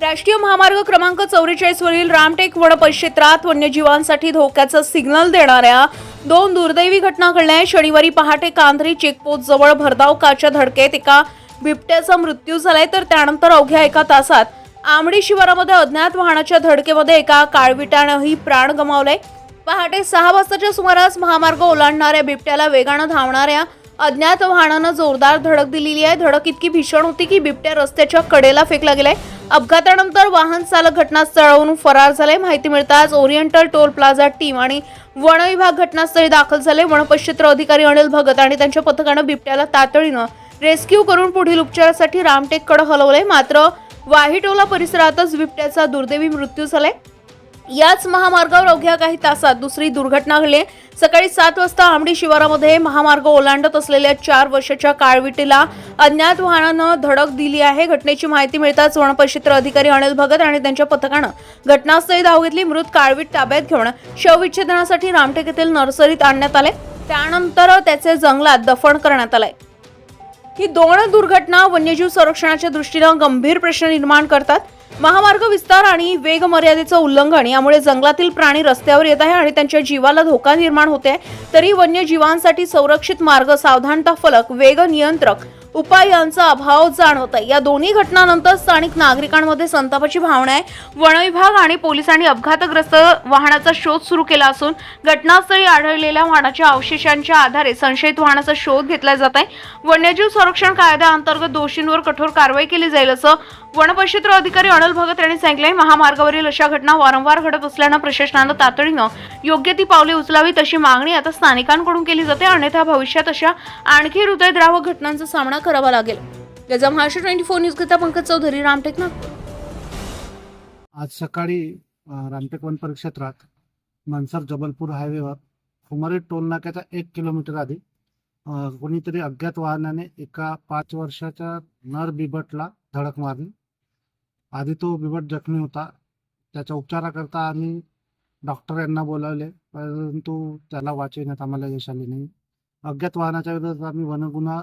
राष्ट्रीय महामार्ग क्रमांक चौवेचाळीसवरील रामटेक वनपरिक्षेत्रात वन्यजीवांसाठी धोक्याचं सिग्नल देणाऱ्या दोन दुर्दैवी घटना घडल्या आहेत. शनिवारी पहाटे कांद्री चेकपोस्ट जवळ भरधाव काच्या धडकेत एका बिबट्याचा मृत्यू झालाय तर त्यानंतर अवघ्या एका तासात आमडी शिवारामध्ये अज्ञात वाहनाच्या धडकेमध्ये एका काळविटानंही प्राण गमावलाय पहाटे सहा वाजताच्या सुमारास महामार्ग ओलांडणाऱ्या बिबट्याला वेगानं धावणाऱ्या अज्ञात वाहनानं जोरदार धडक दिलेली आहे. धडक इतकी भीषण होती की बिबट्या रस्त्याच्या कडेला फेकला गेलाय. अपघातानंतर वाहन चालक घटनास्थळावरून फरार झाले माहिती मिळताच ओरिएंटल टोल प्लाझा टीम आणि वन विभाग घटनास्थळी दाखल झाले. वनपक्षेत्र अधिकारी अनिल भगत आणि त्यांच्या पथकानं बिबट्याला तातडीनं रेस्क्यू करून पुढील उपचारासाठी रामटेककडे हलवले मात्र वाहिटोला परिसरातच बिबट्याचा दुर्दैवी मृत्यू झालाय. याच महामार्गावर अवघ्या काही तासात दुसरी दुर्घटना घडली. सकाळी सात वाजता आमडी शिवारामध्ये महामार्ग ओलांडत असलेल्या चार वर्षाच्या काळविटीला अज्ञात वाहनानं धडक दिली आहे. घटनेची माहिती मिळताच वनपरिक्षेत्र अधिकारी अनिल भगत आणि त्यांच्या पथकानं घटनास्थळी धाव घेतली. मृत काळवीट ताब्यात घेऊन शवविच्छेदनासाठी रामटेक येथील नर्सरीत आणण्यात आले. त्यानंतर त्याचे जंगलात दफन करण्यात आलंय. ही दोन दुर्घटना वन्यजीव संरक्षणाच्या दृष्टीनं गंभीर प्रश्न निर्माण करतात. महामार्ग विस्तार आणि वेग मर्यादेचं उल्लंघन यामुळे जंगलातील प्राणी रस्त्यावर येत आहे आणि त्यांच्या जीवाला धोका निर्माण होते तरी वन्यजीवांसाठी संरक्षित मार्ग सावधानता फलक वेग नियंत्रक उपाय यांचा अभाव जाणवत आहे या दोन्ही घटनांनंतर स्थानिक नागरिकांमध्ये संतापाची भावना आहे. वनविभाग आणि पोलिसांनी अपघातग्रस्त वाहनाचा शोध सुरू केला असून घटनास्थळी आढळलेल्या वाहनाच्या अवशेषांच्या आधारे संशयित वाहनाचा शोध घेतला जात आहे. वन्यजीव संरक्षण कायद्याअंतर्गत दोषींवर कठोर कारवाई केली जाईल असं वनपरिक्षेत्र अधिकारी अनिल भगत यांनी सांगितले महामार्गावरील अशा घटना वारंवार घडत असल्यानं प्रशासनानं तातडीनं योग्य ती पावले उचलावीत अशी मागणी आता स्थानिकांकडून केली जाते. अन्यथा भविष्यात अशा आणखी हृदयद्रावक घटनांचा सामना करावा लागेल. गजा महाराष्ट्र ट्वेंटी फोर न्यूज करता पंकज चौधरी रामटेक नागपूर. आज सकाळी रामटेक वन परिक्षेत्रात मनसर जबलपूर हायवेवर कुमारी टोल नाक्याच्या एक किलोमीटर आधी कोणीतरी अज्ञात वाहनाने एका पाच वर्षाच्या नर बिबटला धडक मारली. आधी तो बिबट जखमी होता. त्याच्या उपचाराकरता आम्ही डॉक्टर यांना बोलावले परंतु त्याला वाचविण्यात आम्हाला यश आले नाही. अज्ञात वाहनाच्या विरोधात आम्ही वनगुन्हा